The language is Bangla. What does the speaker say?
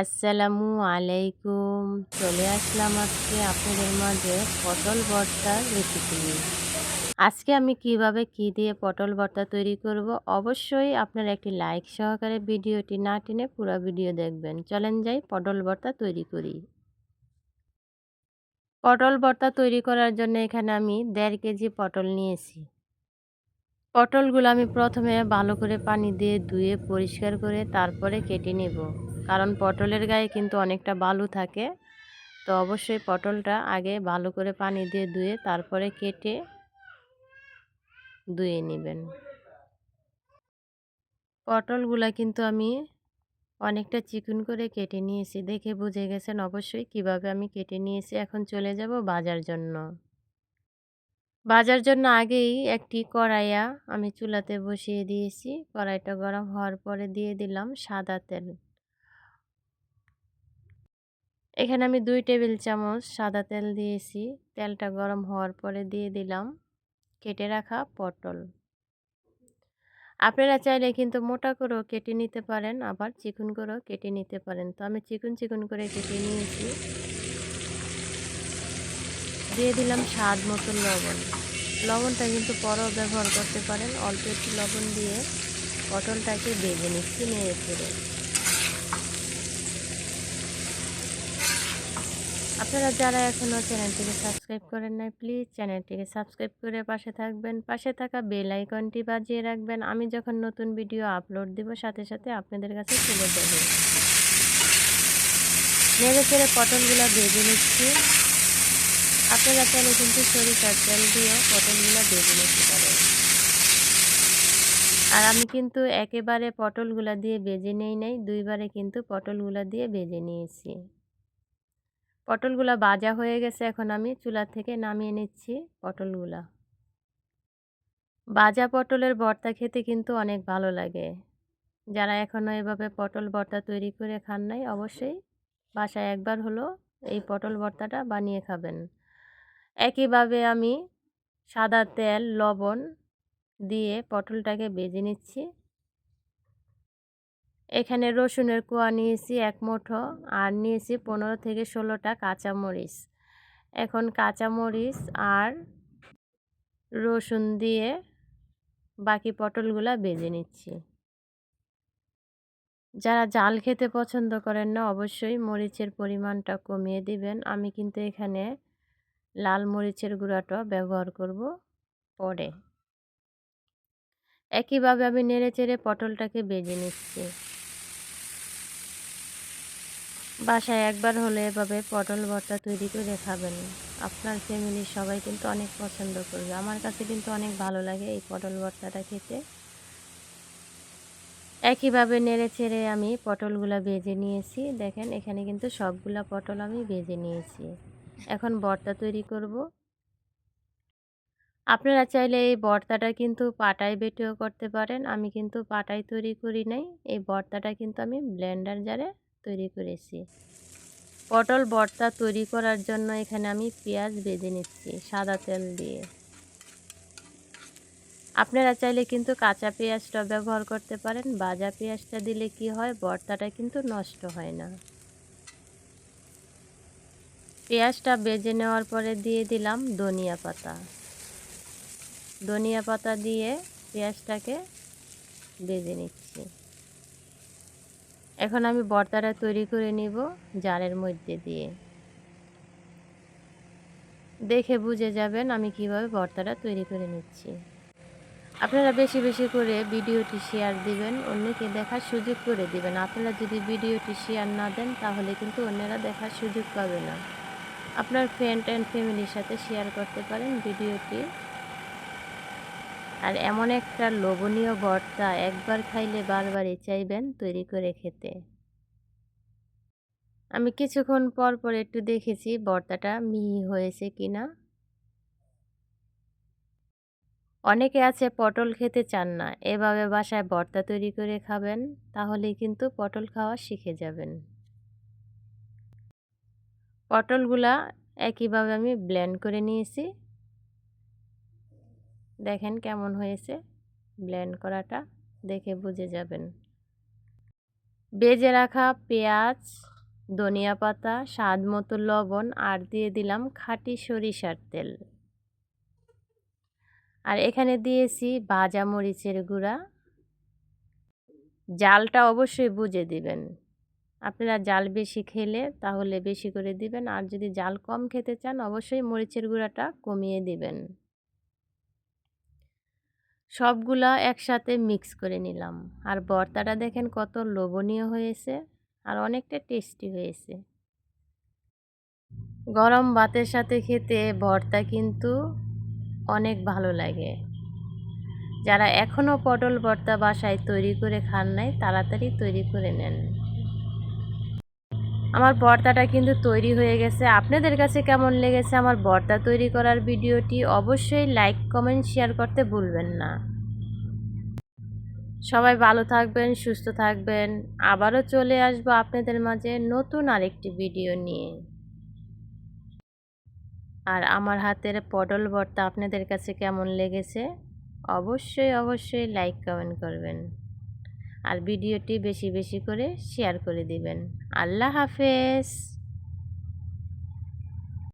আসসালামু আলাইকুম। চলে আসলাম আজকে আপনাদের মাঝে পটল ভর্তার রেসিপি নিয়ে। আজকে আমি কীভাবে কি দিয়ে পটল ভর্তা তৈরি করব অবশ্যই আপনারা একটি লাইক সহকারে ভিডিওটি না টেনে পুরো ভিডিও দেখবেন। চলেন যাই পটল ভর্তা তৈরি করি। পটল ভর্তা তৈরি করার জন্য এখানে আমি দেড় কেজি পটল নিয়েছি। পটলগুলো আমি প্রথমে ভালো করে পানি দিয়ে ধুয়ে পরিষ্কার করে তারপরে কেটে নেব। কারণ পটলের গায়ে কিন্তু অনেকটা বালু থাকে। তো অবশ্যই পটলটা আগে ভালো করে পানি দিয়ে ধুয়ে তারপরে কেটে ধুয়ে নেবেন। পটলগুলা কিন্তু আমি অনেকটা চিকুন করে কেটে নিয়েছি। দেখে বুঝে গেছেন অবশ্যই কীভাবে আমি কেটে নিয়েছি। এখন চলে যাব বাজার জন্য। বাজার জন্য আগেই একটি কড়াইয়া আমি চুলাতে বসিয়ে দিয়েছি। কড়াইটা গরম হওয়ার পরে দিয়ে দিলাম সাদা তেল। এখানে আমি দুই টেবিল চামচ সাদা তেল দিয়েছি। তেলটা গরম হওয়ার পরে দিয়ে দিলাম কেটে রাখা পটল। আপনারা চাইলে কিন্তু মোটা করেও কেটে নিতে পারেন, আবার চিকুন করেও কেটে নিতে পারেন। তো আমি চিকুন চিকুন করে কেটে নিয়েছি। দিয়ে দিলাম স্বাদ মতো লবণ। লবণটা কিন্তু পরও ব্যবহার করতে পারেন। অল্প একটু লবণ দিয়ে পটলটাকে বেজে নিচ্ছি নেড়ে ফেলে আপনারা যারা এখনও চ্যানেলটিকে সাবস্ক্রাইব করেন নাই, প্লিজ চ্যানেলটিকে সাবস্ক্রাইব করে পাশে থাকবেন। পাশে থাকা বেল আইকনটি বাজিয়ে রাখবেন। আমি যখন নতুন ভিডিও আপলোড দিব, সাথে সাথে আপনাদের কাছে চলে যাবে নেড়ে চেড়ে পটলগুলো ভেজে নিচ্ছি। আপনারা চাইলে কিন্তু সরিষার তেল দিয়েও পটলগুলো ভেজে নিতে পারেন আর আমি কিন্তু একেবারে পটলগুলো দিয়ে বেজে নেই নাই, দুইবারে কিন্তু পটলগুলো দিয়ে বেজে নিয়েছি। পটলগুলো বাজা হয়ে গেছে এখন আমি চুলা থেকে নামিয়ে নিচ্ছি পটলগুলা। বাজা পটলের ভর্তা খেতে কিন্তু অনেক ভালো লাগে। যারা এখনও এভাবে পটল ভর্তা তৈরি করে খান নাই, অবশ্যই বাসায় একবার হলো এই পটল ভর্তাটা বানিয়ে খাবেন। একইভাবে আমি সাদা তেল, লবণ দিয়ে পটলটাকে বেজে নিচ্ছি। এখানে রসুনের কোয়া নিয়েছি এক মুঠো আর নিয়েছি পনেরো থেকে ষোলোটা কাঁচামরিচ। এখন কাঁচামরিচ আর রসুন দিয়ে বাকি পটলগুলা বেজে নিচ্ছি। যারা জাল খেতে পছন্দ করেন না, অবশ্যই মরিচের পরিমাণটা কমিয়ে দিবেন। আমি কিন্তু এখানে লাল মরিচের গুঁড়াটা ব্যবহার করব পরে। একইভাবে আমি নেড়ে চেড়ে পটলটাকে বেজে নিচ্ছি। বাসায় একবার হলে এভাবে পটল ভর্তা তৈরি করে খাবেন। আপনার ফ্যামিলির সবাই কিন্তু অনেক পছন্দ করবে। আমার কাছে কিন্তু অনেক ভালো লাগে এই পটল ভর্তাটা খেতে। একইভাবে নেড়ে ছেড়ে আমি পটলগুলা ভেজে নিয়েছি। দেখেন এখানে কিন্তু সবগুলা পটল আমি ভেজে নিয়েছি। এখন ভর্তা তৈরি করব। আপনারা চাইলে এই ভর্তাটা কিন্তু পাটায় বেটেও করতে পারেন। আমি কিন্তু পাটায় তৈরি করি নাই। এই ভর্তাটা কিন্তু আমি ব্লেন্ডার জারে তৈরি করেছি। পটল ভর্তা তৈরি করার জন্য এখানে আমি পেঁয়াজ বেঁধে নিচ্ছি সাদা তেল দিয়ে। আপনারা চাইলে কিন্তু কাঁচা পেঁয়াজটা ব্যবহার করতে পারেন। বাজা পেঁয়াজটা দিলে কি হয়? ভর্তাটা কিন্তু নষ্ট হয় না। পেঁয়াজটা বেজে নেওয়ার পরে দিয়ে দিলাম ধনিয়া পাতা। ধনিয়া পাতা দিয়ে পেঁয়াজটাকে বেজে নিচ্ছি। এখন আমি বর্তাটা তৈরি করে নিব জারের মধ্যে দিয়ে। দেখে বুঝে যাবেন আমি কীভাবে ভর্তাটা তৈরি করে নিচ্ছি। আপনারা বেশি বেশি করে ভিডিওটি শেয়ার দিবেন, অন্যকে দেখার সুযোগ করে দিবেন। আপনারা যদি ভিডিওটি শেয়ার না দেন, তাহলে কিন্তু অন্যরা দেখার সুযোগ পাবে না। আপনার ফ্রেন্ড অ্যান্ড ফ্যামিলির সাথে শেয়ার করতে পারেন ভিডিওটি আর এমন একটা লোভনীয় ভর্তা একবার খাইলে বারবারই চাইবেন তৈরি করে খেতে। আমি কিছুক্ষণ পর পর একটু দেখেছি ভর্তাটা মিহি হয়েছে কিনা। অনেকে আছে পটল খেতে চান না, এভাবে বাসায় ভর্তা তৈরি করে খাবেন, তাহলেই কিন্তু পটল খাওয়া শিখে যাবেন। পটলগুলা একইভাবে আমি ব্লেন্ড করে নিয়েছি। দেখেন কেমন হয়েছে ব্লেন্ড করাটা, দেখে বুঝে যাবেন। বেজে রাখা পেঁয়াজ, ধনিয়া পাতা, স্বাদ মতো লবণ আর দিয়ে দিলাম খাঁটি সরিষার তেল। আর এখানে দিয়েছি ভাজা মরিচের গুঁড়া। জালটা অবশ্যই বুঝে দিবেন। আপনারা জাল বেশি খেলে তাহলে বেশি করে দিবেন। আর যদি জাল কম খেতে চান, অবশ্যই মরিচের গুঁড়াটা কমিয়ে দিবেন। সবগুলা একসাথে মিক্স করে নিলাম। আর ভর্তাটা দেখেন কত লোভনীয় হয়েছে আর অনেকটা টেস্টি হয়েছে। গরম ভাতের সাথে খেতে ভর্তা কিন্তু অনেক ভালো লাগে। যারা এখনও পটল ভর্তা বাসায় তৈরি করে খান নাই, তাড়াতাড়ি তৈরি করে নেন। আমার ভর্তাটা কিন্তু তৈরি হয়ে গেছে। আপনাদের কাছে কেমন লেগেছে আমার ভর্তা তৈরি করার ভিডিওটি? অবশ্যই লাইক কমেন্ট শেয়ার করতে ভুলবেন না। সবাই ভালো থাকবেন, সুস্থ থাকবেন। আবারও চলে আসব আপনাদের মাঝে নতুন আরেকটি ভিডিও নিয়ে। আর আমার হাতের পটল ভর্তা আপনাদের কাছে কেমন লেগেছে? অবশ্যই অবশ্যই লাইক কমেন্ট করবেন। আর ভিডিওটি বেশি বেশি করে শেয়ার করে দিবেন। আল্লাহ হাফেজ।